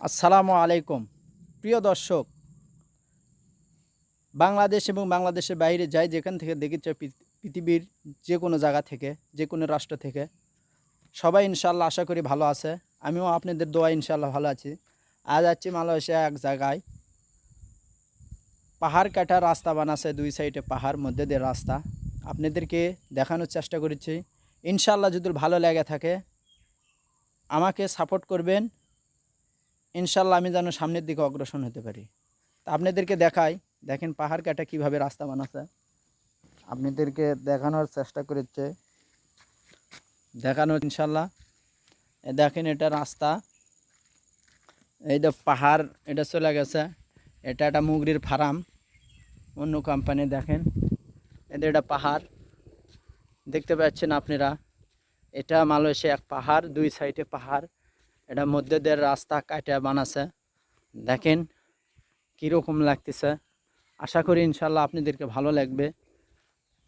আসসালামু আলাইকুম। প্রিয় দর্শক, বাংলাদেশ এবং বাংলাদেশের বাইরে যাই যেখান থেকে দেখেছে পৃথ- পৃথিবীর যে কোনো জায়গা থেকে, যে কোনো রাষ্ট্র থেকে, সবাই ইনশাল্লাহ আশা করি ভালো আছে। আমিও আপনাদের দোয়া ইনশাল্লাহ ভালো আছি। আজ আছি মালয়েশিয়া এক জায়গায়। পাহাড় কাটা রাস্তা বানাচ্ছে দুই সাইডে পাহাড়, মধ্যে দিয়ে রাস্তা। আপনাদেরকে দেখানোর চেষ্টা করেছি। ইনশাল্লাহ যদি ভালো লেগে থাকে, আমাকে সাপোর্ট করবেন। ইনশাল্লাহ আমি যেন সামনের দিকে অগ্রসর হতে পারি। তা আপনাদেরকে দেখাই। দেখেন পাহাড় কাটা কীভাবে রাস্তা বানাচ্ছে। আপনাদেরকে দেখানোর চেষ্টা করেছে। দেখানো ইনশাল্লাহ। দেখেন এটা রাস্তা। এই যে পাহাড়, এটা চলে গেছে। এটা একটা মুগরির ফার্ম। অন্য কোম্পানি দেখেন। এদের এটা পাহাড়। দেখতে পাচ্ছেন আপনারা। এটা মালয়েশিয়া এক পাহাড়, দুই সাইডে পাহাড়। এটা মধ্যে দিয়ে রাস্তা কাটা বানাছে। দেখেন কীরকম লাগতেছে। আশা করি ইনশাল্লাহ আপনাদেরকে ভালো লাগবে।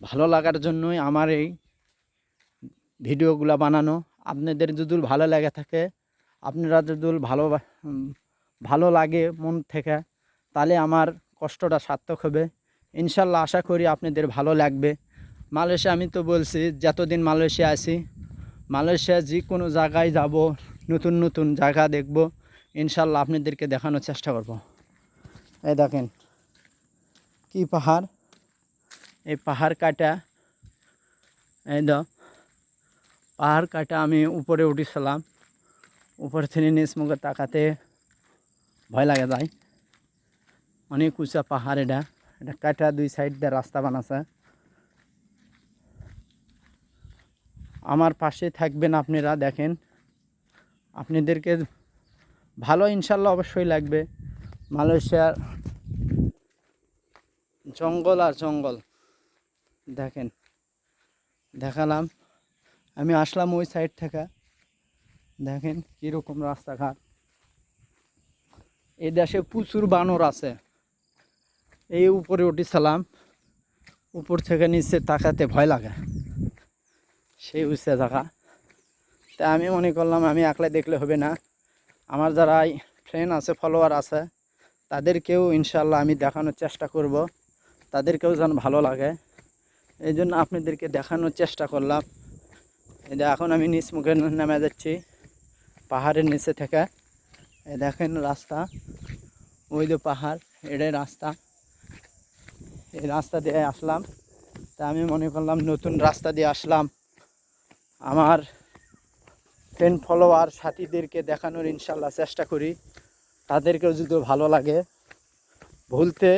ভালো লাগার জন্যই আমার এই ভিডিওগুলো বানানো। আপনাদের যদি ভালো লাগে থাকে, আপনারা যদি ভালো ভালো লাগে মন থেকে, তাহলে আমার কষ্টটা সার্থক হবে। ইনশাল্লাহ আশা করি আপনাদের ভালো লাগবে। মালয়েশিয়া আমি তো বলছি, যতদিন মালয়েশিয়া আছি, মালয়েশিয়া যে কোনো জায়গায় যাব নতুন নতুন জায়গা দেখব। ইনশাল্লাহ আপনাদেরকে দেখানোর চেষ্টা করব। এই দেখেন, কি পাহাড়? এই পাহাড় কাটা, এই দাও পাহাড় কাটা আমি উপরে উঠেছিলাম। উপর থেকে নিচ মুখে তাকাতে ভয় লাগে যায়। অনেক উঁচা পাহাড় এটা। এটা কাটা দুই সাইড দিয়ে রাস্তা বানাছে। আমার পাশে থাকবেন আপনারা, দেখেন। আপনাদেরকে ভালো ইনশাল্লাহ অবশ্যই লাগবে। মালয়েশিয়ার জঙ্গল আর জঙ্গল। দেখেন, দেখালাম। আমি আসলাম ওই সাইড থেকে। দেখেন কীরকম রাস্তাঘাট। এই দেশে প্রচুর বানর আছে। এই উপরে উঠেছিলাম উপর থেকে নিচে তাকাতে ভয় লাগে। সেই উঁচা জায়গা। তা আমি মনে করলাম আমি একলাই দেখলে হবে না। আমার যারা ফ্রেন্ড আছে ফলোয়ার আছে, তাদেরকেও ইনশাল্লাহ আমি দেখানোর চেষ্টা করব। তাদেরকেও যেন ভালো লাগে। এই জন্য আপনাদেরকে দেখানোর চেষ্টা করলাম। যে এখন আমি নিচ মুখে নেমে যাচ্ছি পাহাড়ের নিচে থেকে। এই দেখেন রাস্তা। ওই যে পাহাড়, এটাই রাস্তা। এই রাস্তা দিয়ে আসলাম। তা আমি মনে করলাম নতুন রাস্তা দিয়ে আসলাম। আমার ফ্রেন্ড ফলোয়ার সাথীদেরকে দেখানোর ইনশাল্লাহ চেষ্টা করি। তাদেরকেও যদি ভালো লাগে, ভুলতে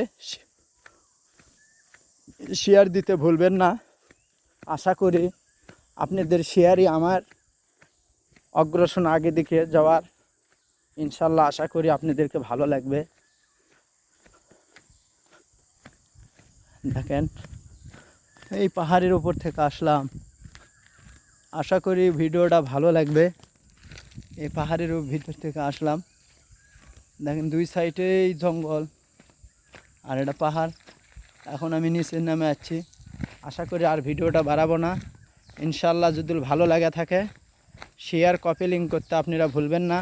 শেয়ার দিতে ভুলবেন না। আশা করি আপনাদের শেয়ারই আমার অগ্রসর আগে দিকে যাওয়ার। ইনশাল্লাহ আশা করি আপনাদেরকে ভালো লাগবে। দেখেন, এই পাহাড়ের উপর থেকে আসলাম। আশা করি ভিডিওটা ভালো লাগবে। এই পাহাড়ের ভিতর থেকে আসলাম। দেখেন দুই সাইডেই জঙ্গল, আর এটা পাহাড়। এখন আমি নিচের নামে যাচ্ছি আশা করি আর ভিডিওটা বাড়াবো না। ইনশাল্লাহ যদি ভালো লাগে থাকে শেয়ার কপি লিঙ্ক করতে আপনারা ভুলবেন না।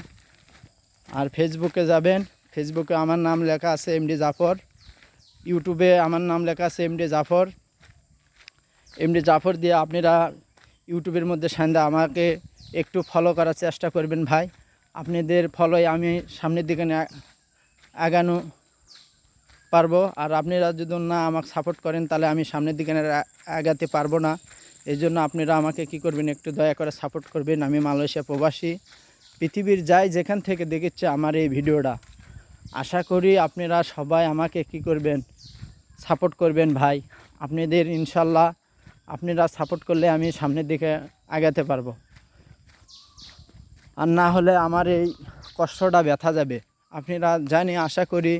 আর ফেসবুকে যাবেন। ফেসবুকে আমার নাম লেখা আছে এমডি জাফর ইউটিউবে আমার নাম লেখা আছে এমডি জাফর এমডি জাফর দিয়ে আপনারা ইউটিউবের মধ্যে সন্ধ্যা আমাকে একটু ফলো করার চেষ্টা করবেন ভাই। আপনাদের ফলোয় আমি সামনের দিকে আগানো পারব। আর আপনারা যদি না আমাকে সাপোর্ট করেন, তাহলে আমি সামনের দিকে আগাতে পারব না। এই জন্য আপনারা আমাকে কি করবেন, একটু দয়া করে সাপোর্ট করবেন। আমি মালয়েশিয়া প্রবাসী। পৃথিবীর যাই যেখান থেকে দেখেছে আমার এই ভিডিওটা। আশা করি আপনারা সবাই আমাকে কি করবেন সাপোর্ট করবেন ভাই। আপনাদের ইনশাল্লাহ আপনারা সাপোর্ট করলে আমি সামনের দিকে আগাতে পারব। আর না হলে আমার এই কষ্টটা ব্যথা যাবে। আপনারা জানি, আশা করি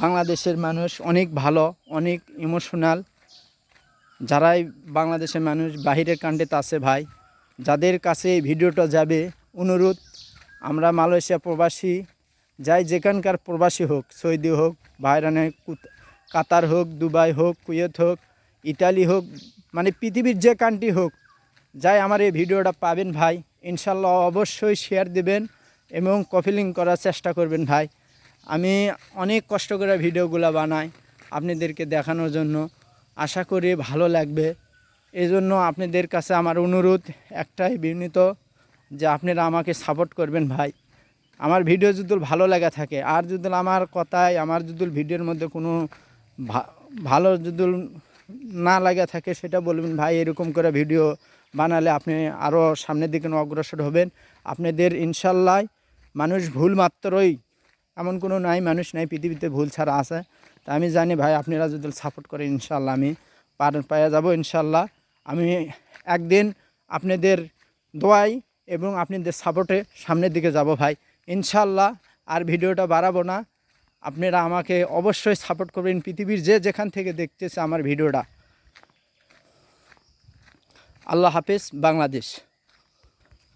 বাংলাদেশের মানুষ অনেক ভালো, অনেক ইমোশনাল যারাই বাংলাদেশের মানুষ, বাহিরের কান্ট্রিতে আছে ভাই, যাদের কাছে এই ভিডিওটা যাবে, অনুরোধ, আমরা মালয়েশিয়া প্রবাসী, যাই যেখানকার প্রবাসী হোক, সৌদি হোক বাইরানে কাতার হোক, দুবাই হোক, কুয়েত হোক ইটালি হোক মানে পৃথিবীর যে কান্ট্রি হোক, যাই আমার এই ভিডিওটা পাবেন ভাই, ইনশাল্লাহ অবশ্যই শেয়ার দেবেন এবং কপিলিং করার চেষ্টা করবেন ভাই। আমি অনেক কষ্ট করে ভিডিওগুলো বানাই আপনাদেরকে দেখানোর জন্য। আশা করি ভালো লাগবে। এই জন্য আপনাদের কাছে আমার অনুরোধ একটাই বিনীত, যে আপনারা আমাকে সাপোর্ট করবেন ভাই। আমার ভিডিও যদি ভালো লাগা থাকে, আর যদি আমার কথায়, আমার যদি ভিডিওর মধ্যে কোনো ভালো যদি না লাগা থাকে সেটা বলবেন। ভাই, এরকম করে ভিডিও বানালে আপনি আরও সামনের দিকে অগ্রসর হবেন। আপনাদের ইনশাল্লাহ মানুষ ভুল মাত্রই, এমন কোনো নাই, মানুষ নাই, পৃথিবীতে ভুল ছাড়া আছে। তা আমি জানি ভাই, আপনারা যদি সাপোর্ট করেন, ইনশাল্লাহ আমি পার পাওয়া যাব, ইনশাল্লাহ। আমি একদিন আপনাদের দোয়াই এবং আপনাদের সাপোর্টে সামনের দিকে যাব ভাই। ইনশাল্লাহ আর ভিডিওটা বাড়াবো না। আপনারা আমাকে অবশ্যই সাপোর্ট করবেন পৃথিবীর যে যেখান থেকে দেখতেছে আমার ভিডিওটা। আল্লাহ হাফিজ, বাংলাদেশ।